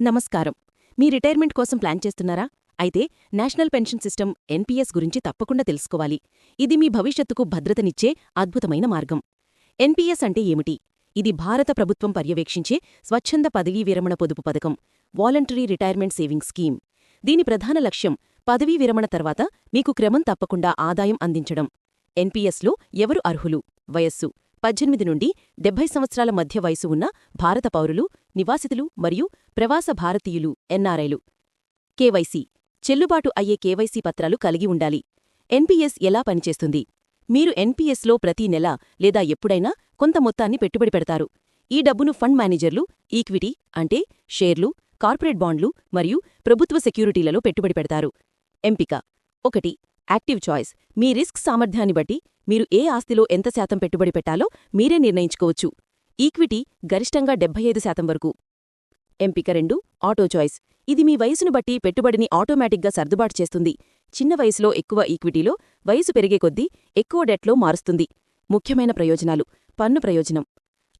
నమస్కారం. మీ రిటైర్మెంట్ కోసం ప్లాన్ చేస్తున్నారా? అయితే నేషనల్ పెన్షన్ సిస్టమ్ ఎన్పీఎస్ గురించి తప్పకుండా తెలుసుకోవాలి. ఇది మీ భవిష్యత్తుకు భద్రతనిచ్చే అద్భుతమైన మార్గం. ఎన్పీఎస్ అంటే ఏమిటి? ఇది భారత ప్రభుత్వం పర్యవేక్షించే స్వచ్ఛంద పదవీ విరమణ పొదుపు పథకం వాలంటరీ రిటైర్మెంట్ సేవింగ్ స్కీమ్. దీని ప్రధాన లక్ష్యం పదవీ విరమణ తర్వాత మీకు క్రమం తప్పకుండా ఆదాయం అందించడం. ఎన్పీఎస్లో ఎవరు అర్హులు? వయస్సు. పద్దెనిమిది నుండి డెబ్బై సంవత్సరాల మధ్య వయసు ఉన్న భారత పౌరులు నివాసితులు మరియు ప్రవాస భారతీయులు ఎన్ఆర్ఐలు కేవైసీ చెల్లుబాటు అయ్యే కేవైసీ పత్రాలు కలిగి ఉండాలి. ఎన్పీఎస్ ఎలా పనిచేస్తుంది? మీరు ఎన్పీఎస్లో ప్రతి నెల లేదా ఎప్పుడైనా కొంత మొత్తాన్ని పెట్టుబడి పెడతారు. ఈ డబ్బును ఫండ్ మేనేజర్లు ఈక్విటీ అంటే షేర్లు కార్పొరేట్ బాండ్లు మరియు ప్రభుత్వ సెక్యూరిటీలలో పెట్టుబడి పెడతారు. ఎంపిక. ఒకటి యాక్టివ్ చాయిస్. మీ రిస్క్ సామర్థ్యాన్ని బట్టి మీరు ఏ ఆస్తిలో ఎంత శాతం పెట్టుబడి పెట్టాలో మీరే నిర్ణయించుకోవచ్చు. ఈక్విటీ గరిష్టంగా డెబ్బై ఐదు శాతం వరకు. ఎంపిక రెండు ఆటో చాయిస్. ఇది మీ వయసును బట్టి పెట్టుబడిని ఆటోమేటిక్గా సర్దుబాటు చేస్తుంది. చిన్న వయసులో ఎక్కువ ఈక్విటీలో వయసు పెరిగే కొద్దీ ఎక్కువ డెట్లో మారుస్తుంది. ముఖ్యమైన ప్రయోజనాలు. పన్ను ప్రయోజనం.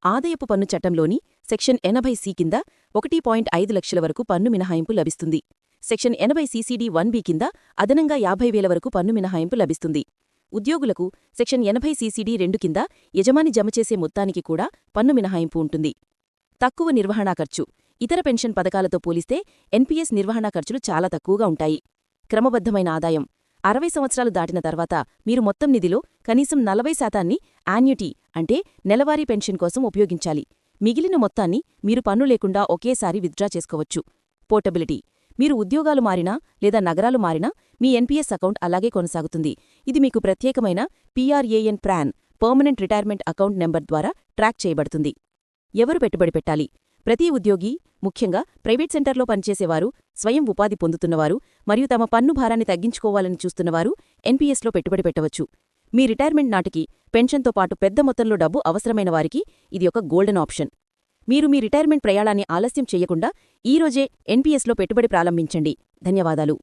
ఆదాయపు పన్ను చట్టంలోని సెక్షన్ ఎనభై సి కింద ఒకటి పాయింట్ ఐదు లక్షల వరకు పన్ను మినహాయింపు లభిస్తుంది. సెక్షన్ ఎనభై సీసీడీ వన్ బి కింద అదనంగా యాభై వేల వరకు పన్ను మినహాయింపు లభిస్తుంది. ఉద్యోగులకు సెక్షన్ ఎనభై సీసీడీ రెండు కింద యజమాని జమచేసే మొత్తానికి కూడా పన్ను మినహాయింపు ఉంటుంది. తక్కువ నిర్వహణా ఖర్చు. ఇతర పెన్షన్ పథకాలతో పోలిస్తే ఎన్పీఎస్ నిర్వహణా ఖర్చులు చాలా తక్కువగా ఉంటాయి. క్రమబద్ధమైన ఆదాయం. అరవై సంవత్సరాలు దాటిన తర్వాత మీరు మొత్తం నిధిలో కనీసం నలభై శాతాన్ని యాన్యుటీ అంటే నెలవారీ పెన్షన్ కోసం ఉపయోగించాలి. మిగిలిన మొత్తాన్ని మీరు పన్ను లేకుండా ఒకేసారి విత్డ్రా చేసుకోవచ్చు. పోర్టబిలిటీ. మీరు ఉద్యోగాలు మారినా లేదా నగరాలు మారినా మీ ఎన్పీఎస్ అకౌంట్ అలాగే కొనసాగుతుంది. ఇది మీకు ప్రత్యేకమైన P R A N PRAN permanent retirement account number ద్వారా ట్రాక్ చేయబడుతుంది. ఎవరు పెట్టుబడి పెట్టాలి? ప్రతి ఉద్యోగి ముఖ్యంగా ప్రైవేట్ సెంటర్లో పనిచేసేవారు స్వయం ఉపాధి పొందుతున్నవారు మరియు తమ పన్ను భారాన్ని తగ్గించుకోవాలని చూస్తున్నవారు ఎన్పీఎస్లో పెట్టుబడి పెట్టవచ్చు. మీ రిటైర్మెంట్ నాటికి పెన్షన్తో పాటు పెద్ద మొత్తంలో డబ్బు అవసరమైన వారికి ఇది ఒక గోల్డెన్ ఆప్షన్. మీరు మీ రిటైర్మెంట్ ప్రయాణాన్ని ఆలస్యం చేయకుండా ఈరోజే ఎన్పీఎస్లో పెట్టుబడి ప్రారంభించండి. ధన్యవాదాలు.